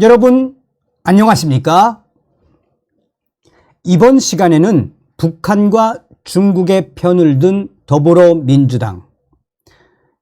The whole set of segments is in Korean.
여러분, 안녕하십니까? 이번 시간에는 북한과 중국의 편을 든 더불어민주당.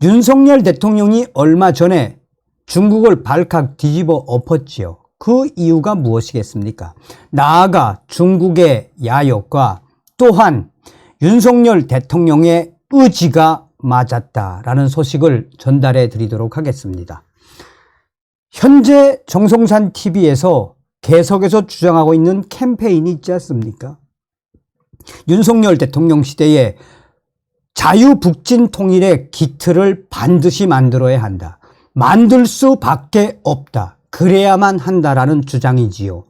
윤석열 대통령이 얼마 전에 중국을 발칵 뒤집어 엎었지요. 그 이유가 무엇이겠습니까? 나아가 중국의 야욕과 또한 윤석열 대통령의 의지가 맞았다라는 소식을 전달해 드리도록 하겠습니다. 현재 정성산 TV에서 계속해서 주장하고 있는 캠페인이 있지 않습니까? 윤석열 대통령 시대에 자유북진 통일의 기틀을 반드시 만들어야 한다. 만들 수밖에 없다. 그래야만 한다라는 주장이지요.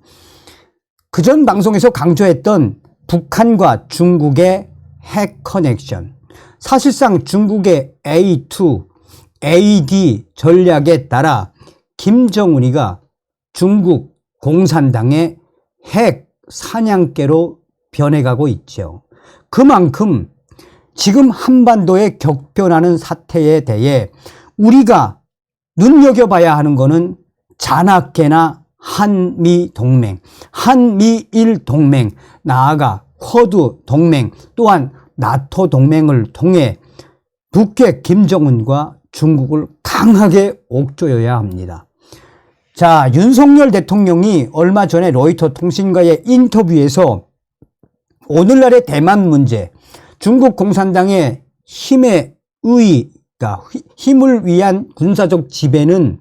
그 전 방송에서 강조했던 북한과 중국의 핵 커넥션. 사실상 중국의 A2, AD 전략에 따라 김정은이가 중국 공산당의 핵 사냥개로 변해가고 있죠. 그만큼 지금 한반도에 격변하는 사태에 대해 우리가 눈여겨봐야 하는 것은 잔악계나 한미 동맹, 한미일 동맹, 나아가 쿼드 동맹, 또한 나토 동맹을 통해 북핵 김정은과 중국을 강하게 옥조여야 합니다. 자, 윤석열 대통령이 얼마 전에 로이터 통신과의 인터뷰에서 오늘날의 대만 문제, 중국 공산당의 힘의 의의, 그러니까 힘을 위한 군사적 지배는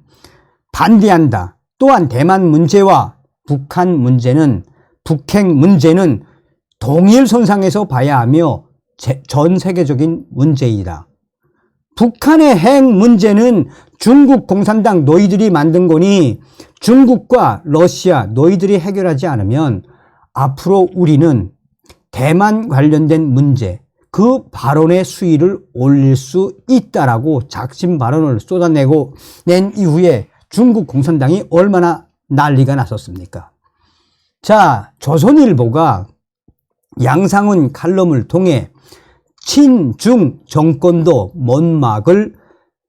반대한다. 또한 대만 문제와 북한 문제는 북핵 문제는 동일 선상에서 봐야 하며 전 세계적인 문제이다. 북한의 핵 문제는 중국 공산당 너희들이 만든 거니 중국과 러시아 너희들이 해결하지 않으면 앞으로 우리는 대만 관련된 문제 그 발언의 수위를 올릴 수 있다라고 작심 발언을 쏟아내고 낸 이후에 중국 공산당이 얼마나 난리가 났었습니까? 자, 조선일보가 양상훈 칼럼을 통해 친중 정권도 못 막을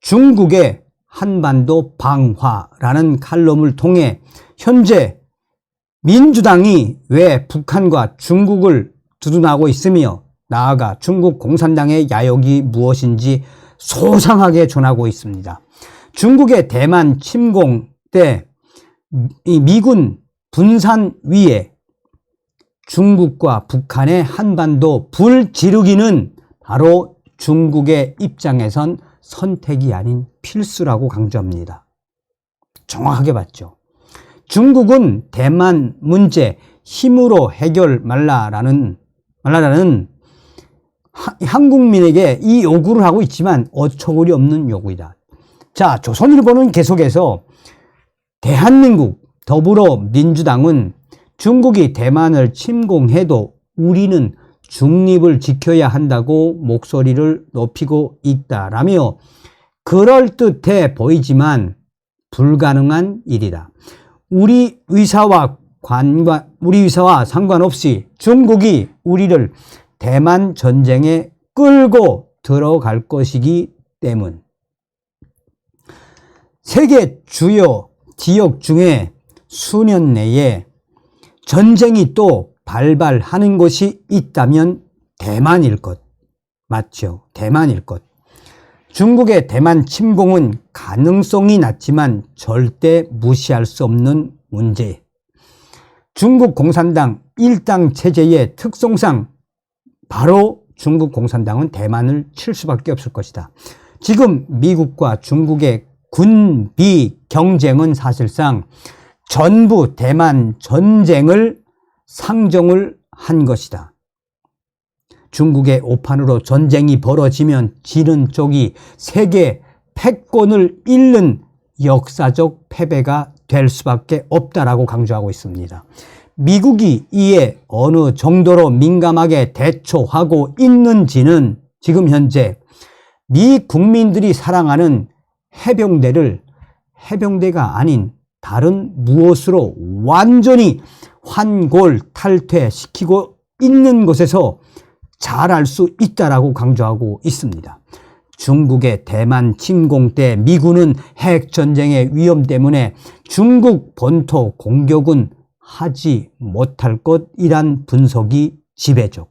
중국의 한반도 방화라는 칼럼을 통해 현재 민주당이 왜 북한과 중국을 두둔하고 있으며 나아가 중국 공산당의 야욕이 무엇인지 소상하게 전하고 있습니다. 중국의 대만 침공 때 미군 분산 위에 중국과 북한의 한반도 불 지르기는 바로 중국의 입장에선 선택이 아닌 필수라고 강조합니다. 정확하게 봤죠. 중국은 대만 문제 힘으로 해결 말라라는 말라라는 한국민에게 이 요구를 하고 있지만 어처구니 없는 요구이다. 자, 조선일보는 계속해서 대한민국 더불어민주당은 중국이 대만을 침공해도 우리는 중립을 지켜야 한다고 목소리를 높이고 있다라며 그럴듯해 보이지만 불가능한 일이다. 우리 의사와 관관, 우리 의사와 상관없이 중국이 우리를 대만 전쟁에 끌고 들어갈 것이기 때문. 세계 주요 지역 중에 수년 내에 전쟁이 또 발발하는 곳이 있다면 대만일 것. 맞죠? 대만일 것. 중국의 대만 침공은 가능성이 낮지만 절대 무시할 수 없는 문제. 중국 공산당 일당 체제의 특성상 바로 중국 공산당은 대만을 칠 수밖에 없을 것이다. 지금 미국과 중국의 군비 경쟁은 사실상 전부 대만 전쟁을 상정을 한 것이다. 중국의 오판으로 전쟁이 벌어지면 지는 쪽이 세계 패권을 잃는 역사적 패배가 될 수밖에 없다라고 강조하고 있습니다. 미국이 이에 어느 정도로 민감하게 대처하고 있는지는 지금 현재 미 국민들이 사랑하는 해병대를 해병대가 아닌 다른 무엇으로 완전히 환골 탈퇴시키고 있는 것에서 잘 알 수 있다라고 강조하고 있습니다. 중국의 대만 침공 때 미군은 핵 전쟁의 위험 때문에 중국 본토 공격은 하지 못할 것이란 분석이 지배적.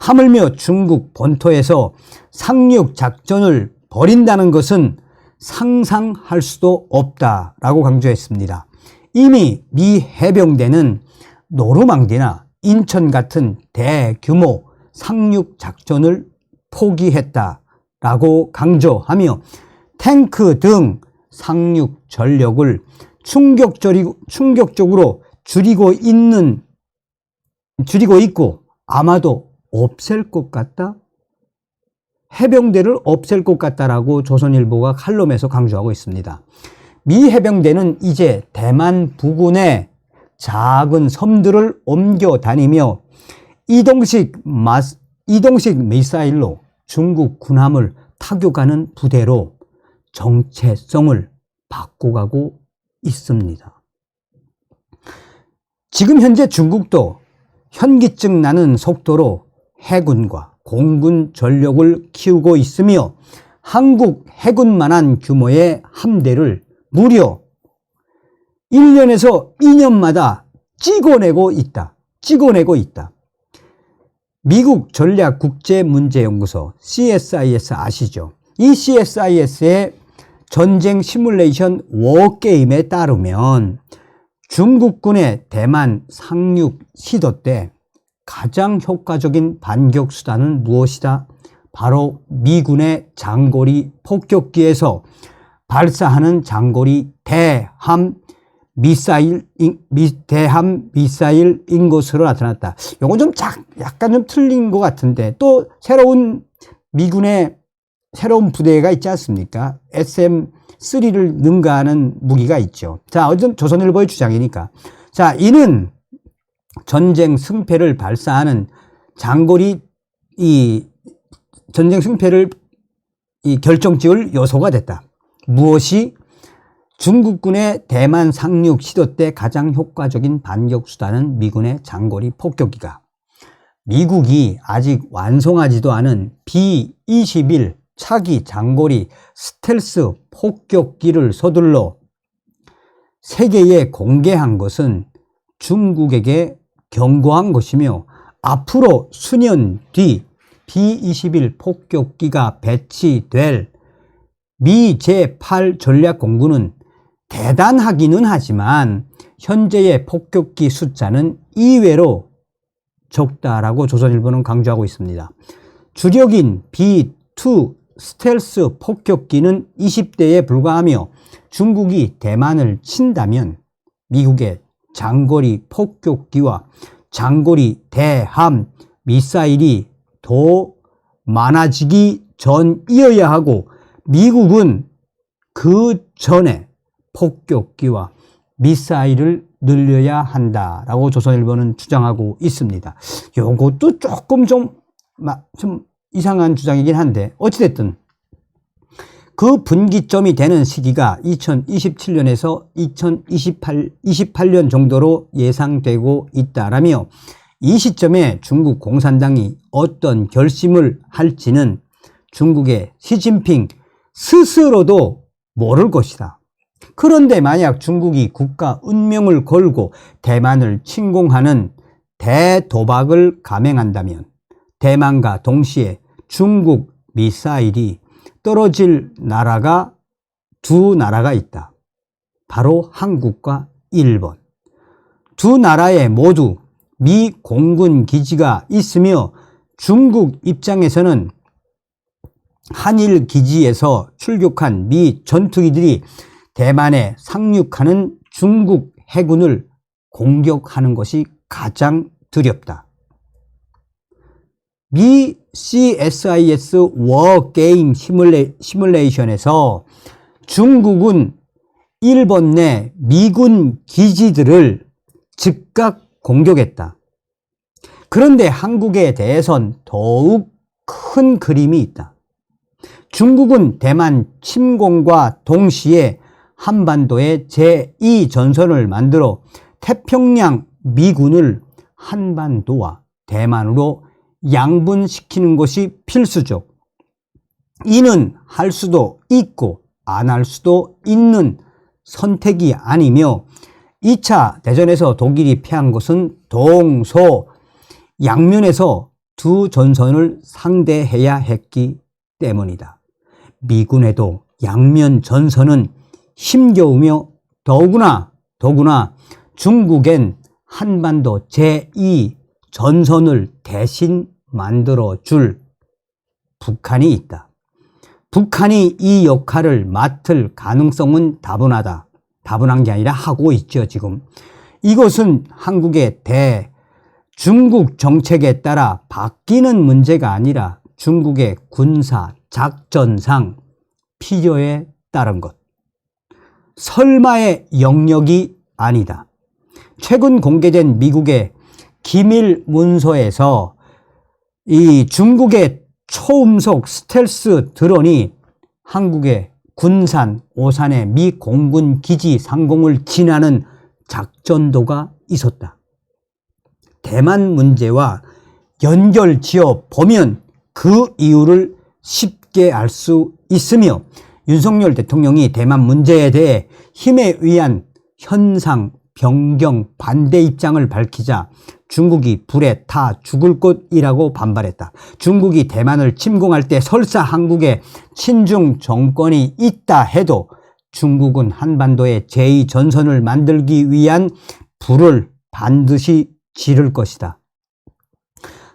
하물며 중국 본토에서 상륙 작전을 벌인다는 것은 상상할 수도 없다라고 강조했습니다. 이미 미 해병대는 노르망디나 인천 같은 대규모 상륙 작전을 포기했다라고 강조하며 탱크 등 상륙 전력을 충격적으로 줄이고 있는 줄이고 있고 아마도 없앨 것 같다. 해병대를 없앨 것 같다라고 조선일보가 칼럼에서 강조하고 있습니다. 미 해병대는 이제 대만 부근의 작은 섬들을 옮겨 다니며 이동식 마, 이동식 미사일로 중국 군함을 타격하는 부대로 정체성을 바꿔가고 있습니다. 지금 현재 중국도 현기증 나는 속도로 해군과 공군 전력을 키우고 있으며 한국 해군만한 규모의 함대를 무려 1년에서 2년마다 찍어내고 있다. 찍어내고 있다. 미국 전략 국제 문제 연구소 CSIS 아시죠? 이 CSIS의 전쟁 시뮬레이션 워게임에 따르면 중국군의 대만 상륙 시도 때 가장 효과적인 반격 수단은 무엇이다? 바로 미군의 장거리 폭격기에서 발사하는 장거리 대함 미사일, 미, 대함 미사일인 것으로 나타났다. 요건 좀 작, 약간 좀 틀린 것 같은데 또 새로운 미군의 새로운 부대가 있지 않습니까? SM3를 능가하는 무기가 있죠. 자, 어쨌든 조선일보의 주장이니까. 자, 이는 전쟁 승패를 발사하는 장거리 이 전쟁 승패를 이 결정 지을 요소가 됐다. 무엇이 중국군의 대만 상륙 시도 때 가장 효과적인 반격 수단은 미군의 장거리 폭격기가. 미국이 아직 완성하지도 않은 B-21 차기 장거리 스텔스 폭격기를 서둘러 세계에 공개한 것은 중국에게 경고한 것이며 앞으로 수년 뒤 B-21 폭격기가 배치될 미 제8 전략공군은 대단하기는 하지만 현재의 폭격기 숫자는 이외로 적다라고 조선일보는 강조하고 있습니다. 주력인 B2 스텔스 폭격기는 20대에 불과하며 중국이 대만을 친다면 미국의 장거리 폭격기와 장거리 대함 미사일이 더 많아지기 전이어야 하고 미국은 그 전에 폭격기와 미사일을 늘려야 한다라고 조선일보는 주장하고 있습니다. 요것도 조금 좀, 좀 이상한 주장이긴 한데 어찌됐든 그 분기점이 되는 시기가 2027년에서 2028, 28년 정도로 예상되고 있다라며 이 시점에 중국 공산당이 어떤 결심을 할지는 중국의 시진핑 스스로도 모를 것이다. 그런데 만약 중국이 국가 운명을 걸고 대만을 침공하는 대도박을 감행한다면 대만과 동시에 중국 미사일이 떨어질 나라가 두 나라가 있다. 바로 한국과 일본. 두 나라에 모두 미 공군 기지가 있으며 중국 입장에서는 한일 기지에서 출격한 미 전투기들이 대만에 상륙하는 중국 해군을 공격하는 것이 가장 두렵다. 미 CSIS 워게임 시뮬레, 시뮬레이션에서 중국은 일본 내 미군 기지들을 즉각 공격했다. 그런데 한국에 대해선 더욱 큰 그림이 있다. 중국은 대만 침공과 동시에 한반도의 제2전선을 만들어 태평양 미군을 한반도와 대만으로 양분시키는 것이 필수적. 이는 할 수도 있고 안 할 수도 있는 선택이 아니며 2차 대전에서 독일이 패한 것은 동소 양면에서 두 전선을 상대해야 했기 때문이다. 미군에도 양면 전선은 힘겨우며 더구나 더구나 중국엔 한반도 제2 전선을 대신 만들어 줄 북한이 있다. 북한이 이 역할을 맡을 가능성은 다분하다. 다분한 게 아니라 하고 있죠, 지금. 이것은 한국의 대 중국 정책에 따라 바뀌는 문제가 아니라 중국의 군사 작전상 필요에 따른 것. 설마의 영역이 아니다. 최근 공개된 미국의 기밀 문서에서 이 중국의 초음속 스텔스 드론이 한국의 군산, 오산의 미 공군 기지 상공을 지나는 작전도가 있었다. 대만 문제와 연결 지어 보면 그 이유를 쉽게 알 수 있으며 윤석열 대통령이 대만 문제에 대해 힘에 의한 현상 변경 반대 입장을 밝히자 중국이 불에 타 죽을 것이라고 반발했다. 중국이 대만을 침공할 때 설사 한국에 친중 정권이 있다 해도 중국은 한반도에 제2전선을 만들기 위한 불을 반드시 지를 것이다.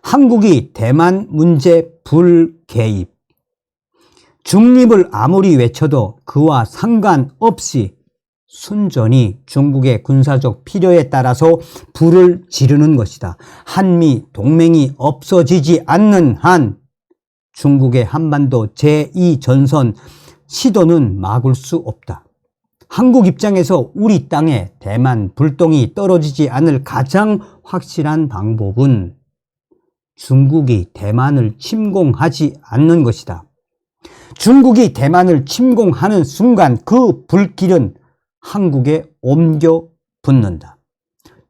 한국이 대만 문제 불개입, 중립을 아무리 외쳐도 그와 상관없이 순전히 중국의 군사적 필요에 따라서 불을 지르는 것이다. 한미 동맹이 없어지지 않는 한 중국의 한반도 제2전선 시도는 막을 수 없다. 한국 입장에서 우리 땅에 대만 불똥이 떨어지지 않을 가장 확실한 방법은 중국이 대만을 침공하지 않는 것이다. 중국이 대만을 침공하는 순간 그 불길은 한국에 옮겨 붙는다.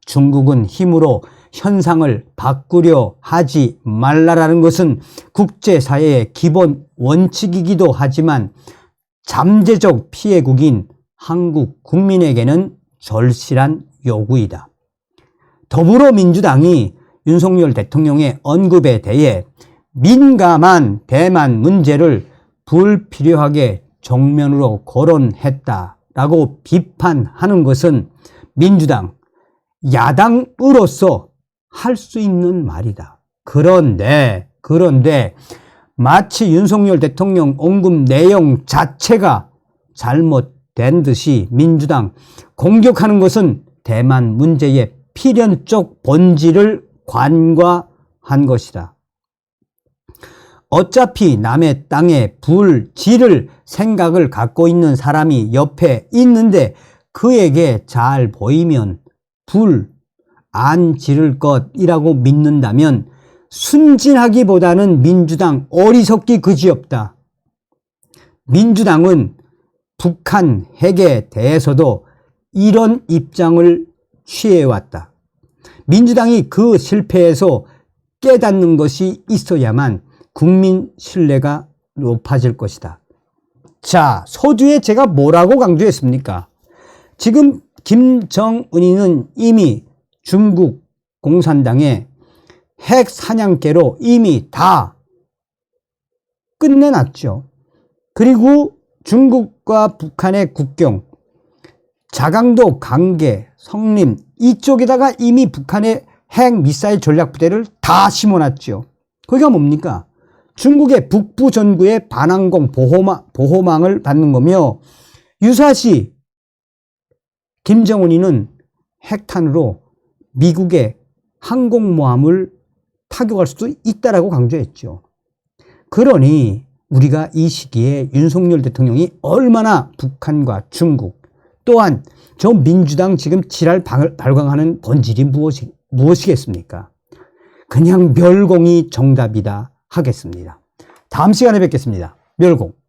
중국은 힘으로 현상을 바꾸려 하지 말라라는 것은 국제사회의 기본 원칙이기도 하지만 잠재적 피해국인 한국 국민에게는 절실한 요구이다. 더불어민주당이 윤석열 대통령의 언급에 대해 민감한 대만 문제를 불필요하게 정면으로 거론했다라고 비판하는 것은 민주당 야당으로서 할 수 있는 말이다. 그런데 그런데 마치 윤석열 대통령 언급 내용 자체가 잘못된 듯이 민주당 공격하는 것은 대만 문제의 필연적 본질을 관과한 것이다. 어차피 남의 땅에 불 지를 생각을 갖고 있는 사람이 옆에 있는데 그에게 잘 보이면 불 안 지를 것이라고 믿는다면 순진하기보다는 민주당 어리석기 그지없다. 민주당은 북한 핵에 대해서도 이런 입장을 취해왔다. 민주당이 그 실패에서 깨닫는 것이 있어야만 국민 신뢰가 높아질 것이다. 자, 서두에 제가 뭐라고 강조했습니까? 지금 김정은이는 이미 중국 공산당의 핵 사냥개로 이미 다 끝내놨죠. 그리고 중국과 북한의 국경, 자강도 강계, 성림 이쪽에다가 이미 북한의 핵 미사일 전략 부대를 다 심어놨죠. 그게 뭡니까? 중국의 북부 전구의 반항공 보호망, 보호망을 받는 거며 유사시 김정은이는 핵탄으로 미국의 항공모함을 타격할 수도 있다라고 강조했죠. 그러니 우리가 이 시기에 윤석열 대통령이 얼마나 북한과 중국 또한 저 민주당 지금 지랄 발광하는 본질이 무엇이, 무엇이겠습니까? 그냥 멸공이 정답이다 하겠습니다. 다음 시간에 뵙겠습니다. 멸공.